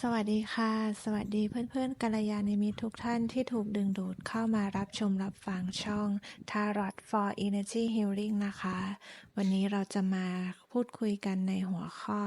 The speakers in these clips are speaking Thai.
สวัสดีค่ะ สวัสดีเพื่อนๆกัลยาณมิตรทุกท่านที่ถูกดึงดูดเข้ามารับชมรับฟังช่อง Tarot for Energy Healing นะคะ วันนี้เราจะมาพูดคุยกันในหัวข้อ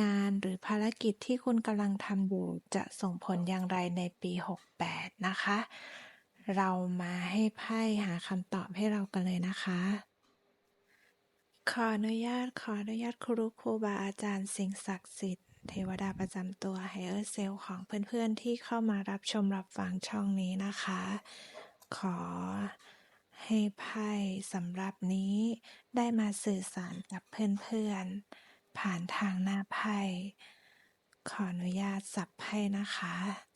งานหรือภารกิจที่คุณกำลังทำอยู่จะส่งผลอย่างไรในปี 68 นะคะ เรามาให้ไพ่หาคำตอบให้เรากันเลยนะคะขออนุญาตขออนุญาตครูครูบาอาจารย์สิ่งศักดิ์สิทธิ์ เทวดาประจำตัวไฮเออร์เซลของเพื่อนๆที่เข้ามารับชมรับฟังช่องนี้นะคะ ขอให้ไพ่สำหรับนี้ได้มาสื่อสารกับเพื่อนๆ ผ่านทางหน้าไพ่ขออนุญาตสับไพ่นะคะ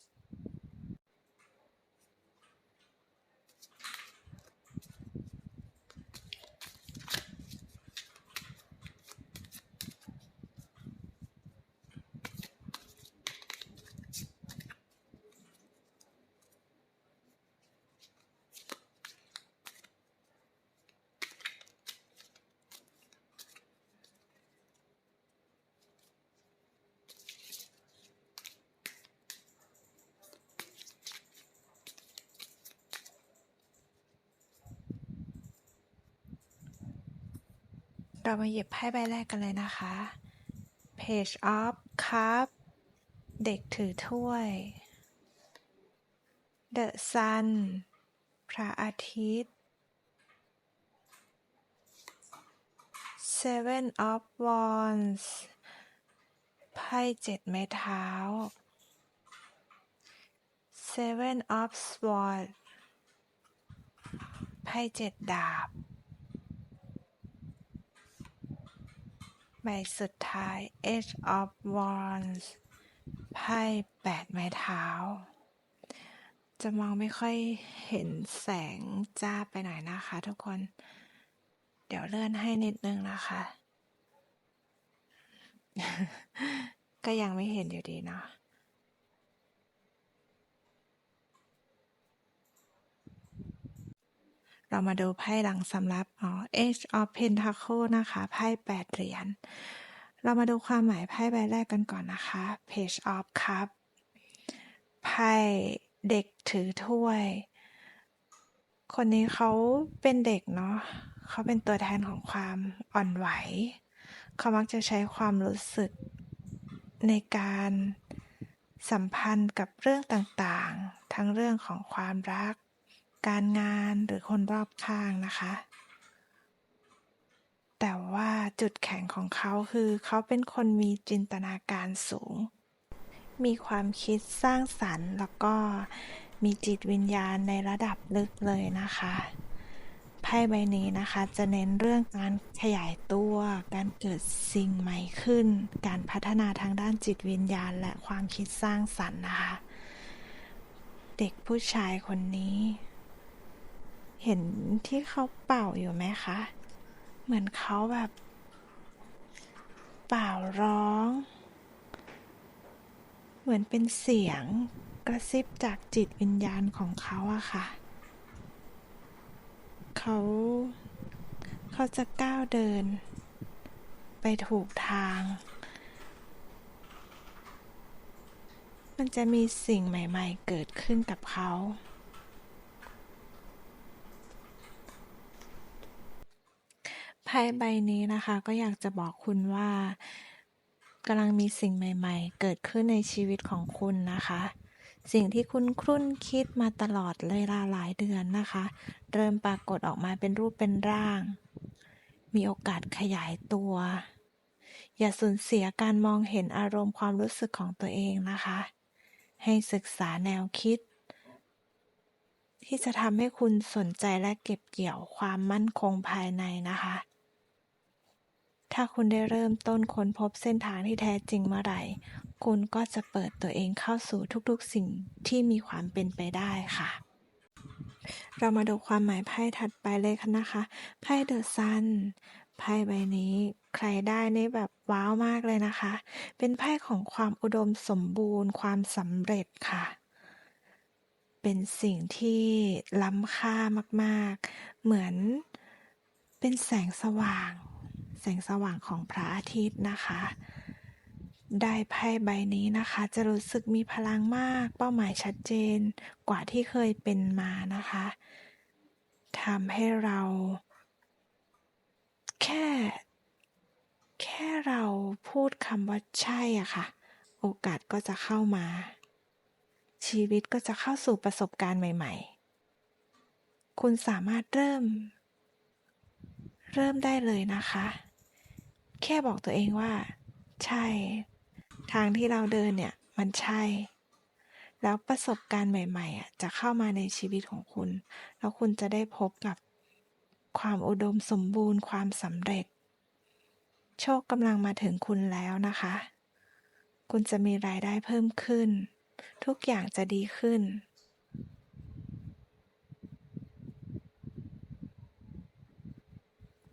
เรามาหยิบไพ่ใบแรกกันเลยนะคะ Page of Cup เด็กถือถ้วย The Sun พระอาทิตย์ Seven of Wands ไพ่เจ็ดไม้เท้า Seven of Swords ไพ่เจ็ดดาบ ใบสุดท้าย Age of Wands ไพ่แปดไม้เท้า จะมองไม่ค่อยเห็นแสงจ้าไปหน่อยนะคะทุกคน เดี๋ยวเลื่อนให้นิดนึงนะคะ ก็ยังไม่เห็นอยู่ดีเนาะ เรามาดูไพ่หลังสำรับอ๋อ Age of Pentacle นะคะไพ่แปดเหรียญเรามาดูความหมายไพ่ใบแรกกันก่อนนะคะ Page of Cup ไพ่เด็กถือถ้วย คนนี้เขาเป็นเด็กเนาะเขาเป็นตัวแทนของความอ่อนไหว เขามักจะใช้ความรู้สึกในการสัมพันธ์กับเรื่องต่างๆ ทั้งเรื่องของความรัก การงานหรือคนรอบข้างนะคะ แต่ว่าจุดแข็งของเขาคือเขาเป็นคนมีจินตนาการสูง มีความคิดสร้างสรรค์ แล้วก็มีจิตวิญญาณในระดับลึกเลยนะคะไพ่ใบนี้นะคะจะเน้นเรื่องการขยายตัว การเกิดสิ่งใหม่ขึ้น การพัฒนาทางด้านจิตวิญญาณและความคิดสร้างสรรค์นะคะ เด็กผู้ชายคนนี้ เห็นที่เขาเป่าอยู่ไหมคะ เหมือนเขาแบบ เป่าร้อง เหมือนเป็นเสียงกระซิบจากจิตวิญญาณของเขาอะค่ะ เขาเขาจะก้าวเดิน ไปถูกทาง มันจะมีสิ่งใหม่ ๆ เกิดขึ้นกับเขา ไพ่ใบนี้นะคะก็อยากจะบอกคุณว่ากำลังมีสิ่งใหม่ๆ เกิดขึ้นในชีวิตของคุณนะคะ สิ่งที่คุณครุ่นคิดมาตลอดเวลาหลายเดือนนะคะ เริ่มปรากฏออกมาเป็นรูปเป็นร่าง มีโอกาสขยายตัว อย่าสูญเสียการมองเห็นอารมณ์ความรู้สึกของตัวเองนะคะ ให้ศึกษาแนวคิด ที่จะทำให้คุณสนใจและเก็บเกี่ยวความมั่นคงภายในนะคะ ถ้าคุณได้เริ่มต้นค้นพบเส้นทางที่แท้จริงเมื่อไหร่ คุณก็จะเปิดตัวเองเข้าสู่ทุกๆสิ่งที่มีความเป็นไปได้ค่ะ เรามาดูความหมายไพ่ถัดไปเลยค่ะนะคะ ไพ่เดอะซัน ไพ่ใบนี้ใครได้นี่แบบว้าวมากเลยนะคะ เป็นไพ่ของความอุดมสมบูรณ์ ความสำเร็จค่ะเป็นสิ่งที่ล้ำค่ามาก ๆ เหมือนเป็นแสงสว่าง แสงสว่างของพระอาทิตย์นะคะ ได้ไพ่ใบนี้นะคะ จะรู้สึกมีพลังมาก เป้าหมายชัดเจนกว่าที่เคยเป็นมานะคะทำให้เรา แค่ แค่เราพูดคำว่าใช่อะค่ะ โอกาสก็จะเข้ามา ชีวิตก็จะเข้าสู่ประสบการณ์ใหม่ ๆคุณสามารถเริ่ม เริ่มได้เลยนะคะ แค่บอกตัวเองว่า ใช่ ทางที่เราเดินเนี่ย มันใช่ แล้วประสบการณ์ใหม่ๆอะจะเข้ามาในชีวิตของคุณ แล้วคุณจะได้พบกับความอุดมสมบูรณ์ความสำเร็จ โชคกำลังมาถึงคุณแล้วนะคะ คุณจะมีรายได้เพิ่มขึ้น ทุกอย่างจะดีขึ้น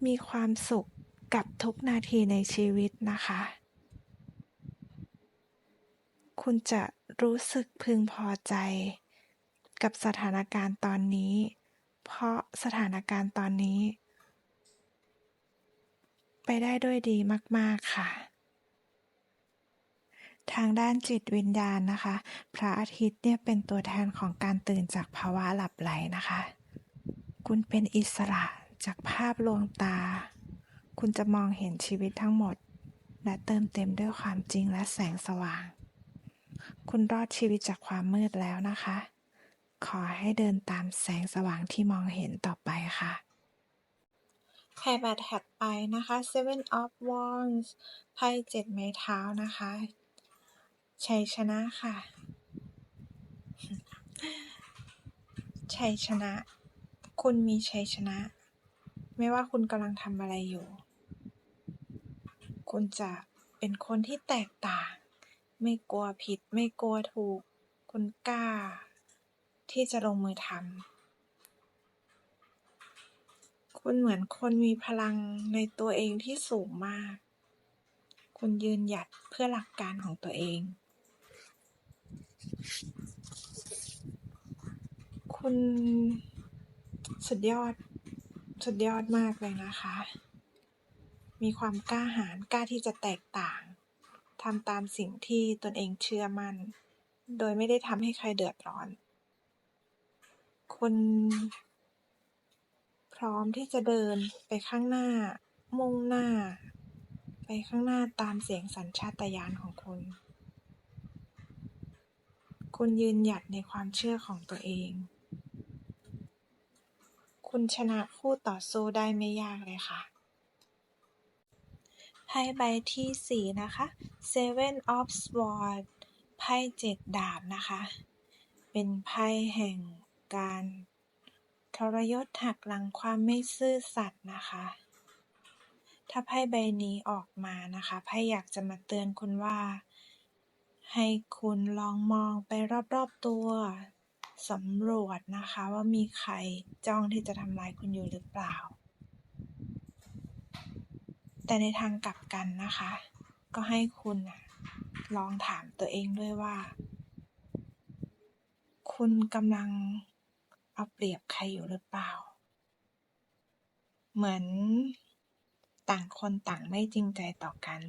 มีความสุข กับทุกนาทีในชีวิตนะคะ คุณจะรู้สึกพึงพอใจ กับสถานการณ์ตอนนี้ เพราะสถานการณ์ตอนนี้ ไปได้ด้วยดีมาก ๆ ค่ะ ทางด้านจิตวิญญาณนะคะ พระอาทิตย์เนี่ยเป็นตัวแทนของการตื่นจากภาวะหลับไหลนะคะ คุณเป็นอิสระจากภาพลวงตา คุณจะมองเห็นชีวิตทั้งหมด และเติมเต็มด้วยความจริงและแสงสว่าง คุณรอดชีวิตจากความมืดแล้วนะคะ ขอให้เดินตามแสงสว่างที่มองเห็นต่อไปค่ะไพ่ใบถัดไปนะคะ Seven of Wands ไพ่เจ็ดไม้เท้านะคะ ชัยชนะค่ะ ชัยชนะ คุณมีชัยชนะ ไม่ว่าคุณกำลังทำอะไรอยู่ คุณจะเป็นคนที่แตกต่าง ไม่กลัวผิด ไม่กลัวถูก คุณกล้า ที่จะลงมือทำ คุณเหมือนคนมีพลังในตัวเองที่สูงมาก คุณยืนหยัดเพื่อหลักการของตัวเอง คุณสุดยอด สุดยอดมากเลยนะคะ มีความกล้าหาญกล้าที่จะแตกต่างทำตามสิ่งที่ตนเองเชื่อมั่น โดยไม่ได้ทำให้ใครเดือดร้อน คุณพร้อมที่จะเดินไปข้างหน้า มุ่งหน้า ไปข้างหน้าตามเสียงสัญชาตญาณของคุณ คุณยืนหยัดในความเชื่อของตัวเอง คุณชนะคู่ต่อสู้ได้ไม่ยากเลยค่ะไพ่ใบที่สี่นะคะ Seven of Swords ไพ่เจ็ดดาบนะคะ เป็นไพ่แห่งการทรยศหักหลังความไม่ซื่อสัตย์นะคะ ถ้าไพ่ใบนี้ออกมานะคะไพ่อยากจะมาเตือนคุณว่า ให้คุณลองมองไปรอบๆตัว สำรวจนะคะว่ามีใครจ้องที่จะทำร้ายคุณอยู่หรือเปล่า แต่ในทางกลับกันนะคะ ก็ให้คุณลองถามตัวเองด้วยว่า คุณกำลังเอาเปรียบใครอยู่หรือเปล่า เหมือนต่างคนต่างไม่จริงใจต่อกัน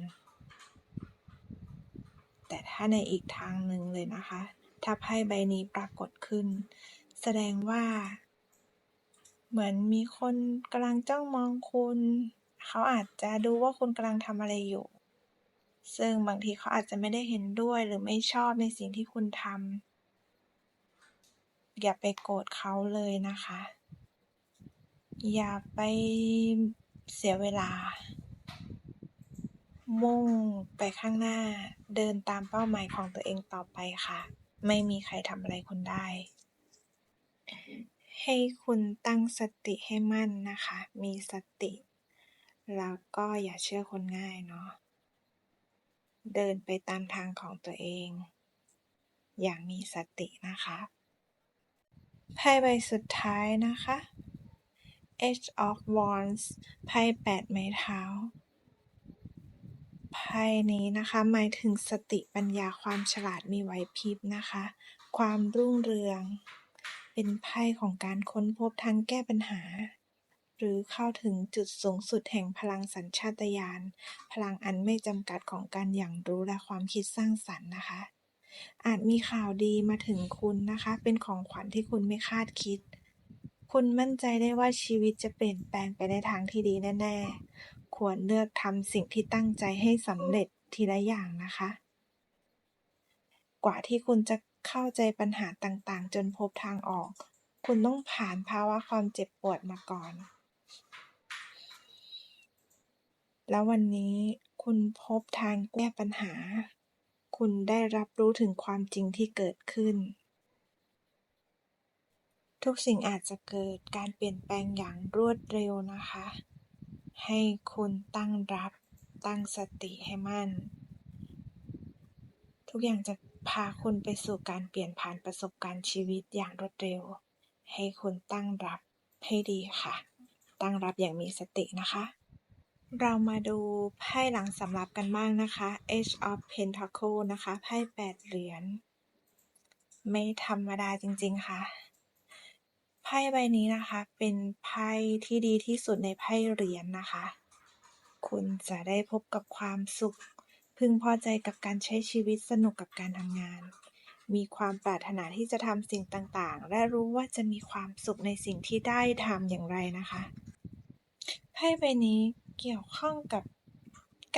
แต่ถ้าในอีกทางหนึ่งเลยนะคะ ถ้าไพ่ใบนี้ปรากฏขึ้น แสดงว่า เหมือนมีคนกำลังจ้องมองคุณ เขาอาจจะดูว่าคุณกำลังทำอะไรอยู่ ซึ่งบางทีเขาอาจจะไม่ได้เห็นด้วยหรือไม่ชอบในสิ่งที่คุณทำอย่าไปโกรธเขาเลยนะคะ อย่าไปเสียเวลา มุ่งไปข้างหน้า เดินตามเป้าหมายของตัวเองต่อไปค่ะ ไม่มีใครทำอะไรคุณได้ ให้คุณตั้งสติให้มั่นนะคะ มีสติ แล้วก็อย่าเชื่อคนง่ายเนาะ เดินไปตามทางของตัวเอง อย่างมีสตินะคะไพ่ใบสุดท้ายนะคะ Eight of Wands ไพ่แปดไม้เท้า ไพ่นี้นะคะ หมายถึงสติปัญญาความฉลาดมีไหวพริบนะคะ ความรุ่งเรือง เป็นไพ่ของการค้นพบทางแก้ปัญหา หรือเข้าถึงจุดสูงสุดแห่งพลังสัญชาตญาณพลังอันไม่จำกัดของการหยั่งรู้และความคิดสร้างสรรค์นะคะ อาจมีข่าวดีมาถึงคุณนะคะ เป็นของขวัญที่คุณไม่คาดคิด คุณมั่นใจได้ว่าชีวิตจะเปลี่ยนแปลงไปในทางที่ดีแน่ๆ ควรเลือกทำสิ่งที่ตั้งใจให้สำเร็จทีละอย่างนะคะ กว่าที่คุณจะเข้าใจปัญหาต่างๆ จนพบทางออก คุณต้องผ่านภาวะความเจ็บปวดมาก่อน แล้ววันนี้คุณพบทางแก้ปัญหา คุณได้รับรู้ถึงความจริงที่เกิดขึ้น ทุกสิ่งอาจจะเกิดการเปลี่ยนแปลงอย่างรวดเร็วนะคะ ให้คุณตั้งรับตั้งสติให้มั่น ทุกอย่างจะพาคุณไปสู่การเปลี่ยนผ่านประสบการณ์ชีวิตอย่างรวดเร็ว ให้คุณตั้งรับให้ดีค่ะ ตั้งรับอย่างมีสตินะคะ เรามาดูไพ่หลังสำรับกันบ้างนะคะ Ace of Pentacle นะคะ ไพ่แปดเหรียญ ไม่ธรรมดาจริง ๆ ค่ะ พ่ใบนี้นะคะ เป็นไพ่ที่ดีที่สุดในไพ่เหรียญนะคะ คุณจะได้พบกับความสุข พึงพอใจกับการใช้ชีวิตสนุกกับการทำงาน มีความปรารถนาที่จะทำสิ่งต่างๆ และรู้ว่าจะมีความสุขในสิ่งที่ได้ทำอย่างไรนะคะไพ่ใบนี้เกี่ยวข้องกับ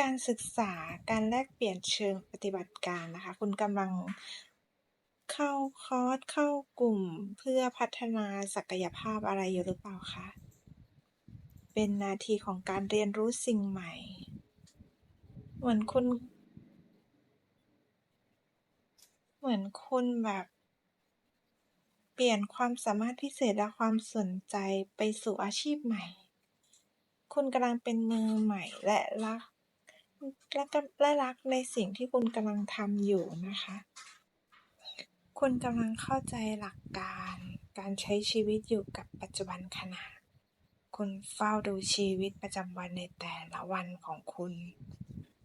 การศึกษาการแลกเปลี่ยนเชิงปฏิบัติการนะคะ คุณกำลัง เข้าคอร์สเข้ากลุ่มเพื่อพัฒนาศักยภาพอะไรอยู่หรือเปล่าคะ เป็นนาทีของการเรียนรู้สิ่งใหม่ เหมือนคุณ เหมือนคุณแบบ เปลี่ยนความสามารถพิเศษและความสนใจไปสู่อาชีพใหม่ คุณกำลังเป็นมือใหม่และรักและก็และรักในสิ่งที่คุณกำลังทำอยู่นะคะ คุณกำลังเข้าใจหลักการการใช้ชีวิตอยู่กับปัจจุบันขณะ คุณเฝ้าดูชีวิตประจำวันในแต่ละวันของคุณ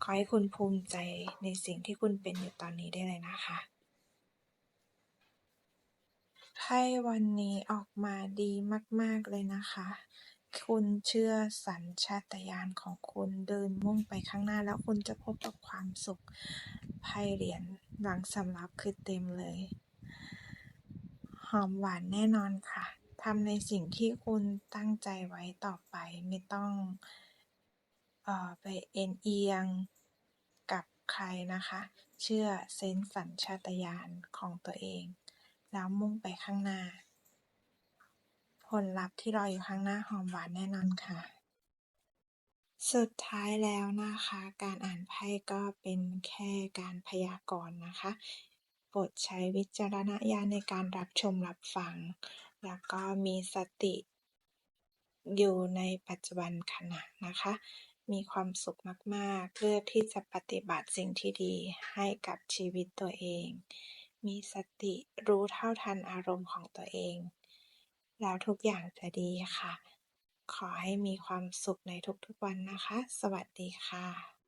ขอให้คุณภูมิใจในสิ่งที่คุณเป็นอยู่ตอนนี้ได้เลยนะคะไพ่วันนี้ออกมาดีมาก ๆ เลยนะคะ คุณเชื่อสัญชาตญาณของคุณ เดินมุ่งไปข้างหน้า แล้วคุณจะพบกับความสุข ไพ่เหรียญหลังสำรับคือเต็มเลย หอมหวานแน่นอนค่ะทำในสิ่งที่คุณตั้งใจไว้ต่อไป ไม่ต้องเออไปเอ็นเอียงกับใครนะคะ เชื่อเซนสัญชาตญาณของตัวเอง แล้วมุ่งไปข้างหน้า ผลลัพธ์ที่รออยู่ข้างหน้าหอมหวานแน่นอนค่ะ สุดท้ายแล้วนะคะ การอ่านไพ่ก็เป็นแค่การพยากรณ์นะคะโปรดใช้วิจารณญาณในการรับชมรับฟัง แล้วก็มีสติอยู่ในปัจจุบันขณะนะคะ มีความสุขมากๆ เลือกที่จะปฏิบัติสิ่งที่ดีให้กับชีวิตตัวเอง มีสติรู้เท่าทันอารมณ์ของตัวเอง แล้วทุกอย่างจะดีค่ะ ขอให้มีความสุขในทุกๆวันนะคะ สวัสดีค่ะ